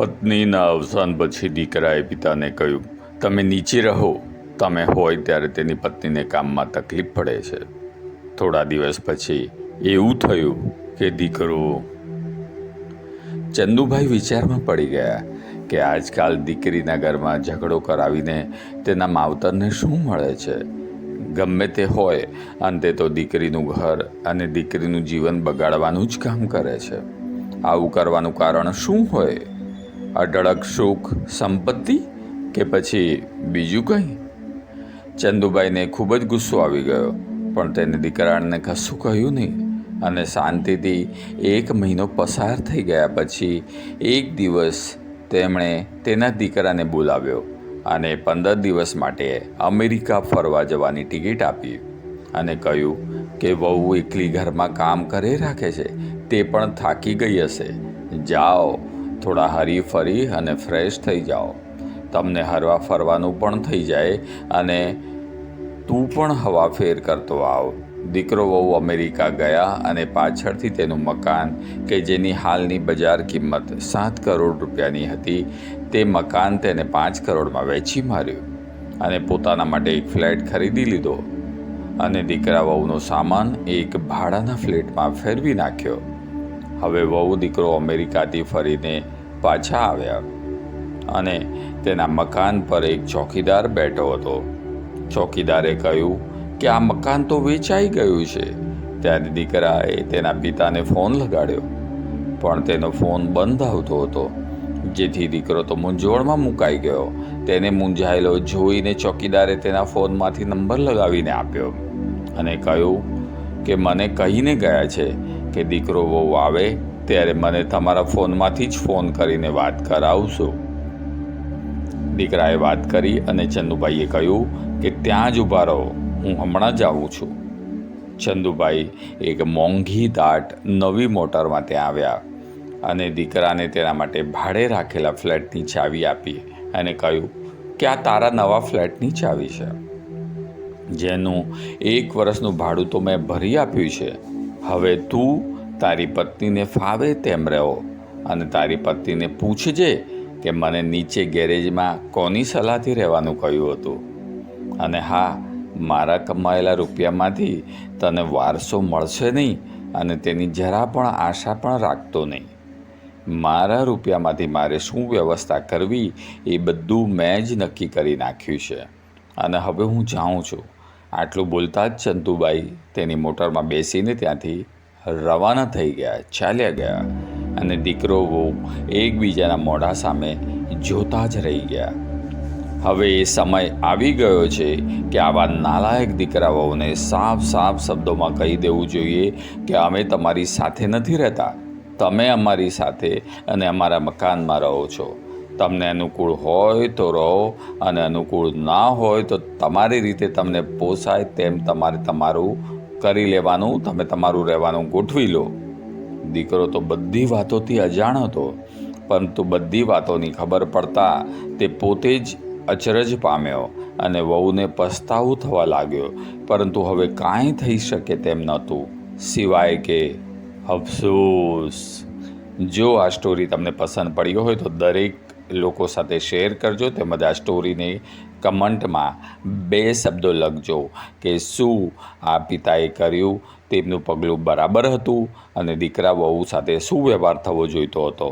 પત્નીના અવસાન પછી દીકરાએ પિતાને કહ્યું, તમે નીચે રહો. તમે હોય ત્યારે તેની પત્નીને કામમાં તકલીફ પડે છે. થોડા દિવસ પછી એવું થયું કે દીકરો ચંદુભાઈ વિચારમાં પડી ગયા કે આજકાલ દીકરીના ઘરમાં ઝઘડો કરાવીને તેના માવતરને શું મળે છે? ગમે તે હોય, અંતે તો દીકરીનું ઘર અને દીકરીનું જીવન બગાડવાનું જ કામ કરે છે. આવું કરવાનું કારણ શું હોય? અઢળક સુખ સંપત્તિ કે પછી બીજું કંઈ? ચંદુભાઈને ખૂબ જ ગુસ્સો આવી ગયો, પણ તેને દીકરાને કશું કહ્યું નહીં અને શાંતિથી એક મહિનો પસાર થઈ ગયા પછી એક દિવસ તેમણે તેના દીકરાને બોલાવ્યો અને પંદર દિવસ માટે અમેરિકા ફરવા જવાની ટિકિટ આપી અને કહ્યું કે વહુ એકલી ઘરમાં કામ કરે રાખે છે, તે પણ થાકી ગઈ હશે. જાઓ થોડા હરી ફરી અને ફ્રેશ થઈ જાઓ. તમને હરવા ફરવાનું પણ થઈ જાય અને તું પણ હવા ફેર કરતો આવ. દીકરો વહુ અમેરિકા ગયા અને પાછળથી તેનું મકાન, કે જેની હાલની બજાર કિંમત સાત કરોડ રૂપિયાની હતી, તે મકાન તેને પાંચ કરોડમાં વેચી માર્યું અને પોતાના માટે એક ફ્લેટ ખરીદી લીધો. અને દીકરા વહુનો સામાન એક ભાડાના ફ્લેટમાં ફેરવી નાખ્યો. હવે વહુ દીકરો અમેરિકાથી ફરીને પાછા આવ્યા અને તેના મકાન પર એક ચોકીદાર બેઠો હતો. ચોકીદારે કહ્યું કે આ મકાન તો વેચાઈ ગયું છે. ત્યારે દીકરાએ તેના પિતાને ફોન લગાડ્યો. પણ તેનો ફોન બંધ આવતો હતો. જેથી દીકરો તો મૂંઝવણમાં મુકાઈ ગયો. તેને મૂંઝાયેલો જોઈને ચોકીદારે તેના ફોનમાંથી નંબર લગાવીને આપ્યો અને કહ્યું કે મને કહીને ગયા છે કે દીકરો વહુ આવે ત્યારે મને તમારા ફોનમાંથી જ ફોન કરીને વાત કરાવશો. દીકરાએ વાત કરી અને ચંદુભાઈએ કહ્યું કે ત્યાં જ ઊભા રહો, હું હમણાં જ આવું છું. ચંદુભાઈ એક મોંઘી દાટ નવી મોટરમાં ત્યાં આવ્યા અને દીકરાને તેના માટે ભાડે રાખેલા ફ્લેટની ચાવી આપી અને કહ્યું કે આ તારા નવા ફ્લેટની ચાવી છે. જેનું એક વર્ષનું ભાડું તો મેં ભરી આપ્યું છે. હવે તું તારી પત્નીને ફાવે તેમ રહો અને તારી પત્નીને પૂછજે કે મને નીચે ગેરેજમાં કોની સલાહથી રહેવાનું કહ્યું હતું. અને હા, મારા કમાયેલા રૂપિયામાંથી તને વારસો મળશે નહીં અને તેની જરા પણ આશા પણ રાખતો નહીં. મારા રૂપિયામાંથી મારે શું વ્યવસ્થા કરવી એ બધું મેં જ નક્કી કરી નાખ્યું છે. અને હવે હું જાઉં છું. આટલું બોલતા જ ચંતુબાઈ તેની મોટરમાં બેસીને ત્યાંથી રવાના થઈ ગયા, ચાલ્યા ગયા અને દીકરો વહુ એકબીજાના મોઢા સામે જોતા જ રહી ગયા. હવે એ સમય આવી ગયો છે કે આવા નાલાયક દીકરા વહુને સાફ સાફ શબ્દોમાં કહી દેવું જોઈએ કે અમે તમારી સાથે નથી રહેતા. તમે અમારી સાથે અને અમારા મકાનમાં રહો છો. તમને અનુકૂળ હોય તો રહો અને અનુકૂળ ના હોય તો તમારી રીતે તમને પોસાય તેમ તમારે તમારું કરી લેવાનું. તમે તમારું રહેવાનું ગોઠવી લો. દીકરો તો બધી વાતોથી અજાણ હતો, પરંતુ બધી વાતોની ખબર પડતા તે પોતે જ અચરજ પામ્યો અને વહુને પસ્તાવું થવા લાગ્યો. પરંતુ હવે કાંઈ થઈ શકે તેમ નહોતું. સિવાય કે, અફસોસ! જો આ સ્ટોરી તમને પસંદ પડ્યો હોય તો દરેક લોકો સાથે શેર કરજો. તેમજ આ સ્ટોરીને કમેન્ટમાં બે શબ્દો લખજો કે શું આ પિતાએ કર્યું? તેમનું પગલું બરાબર હતું અને દીકરા વહુ સાથે શું વ્યવહાર થવો જોઈતો હતો?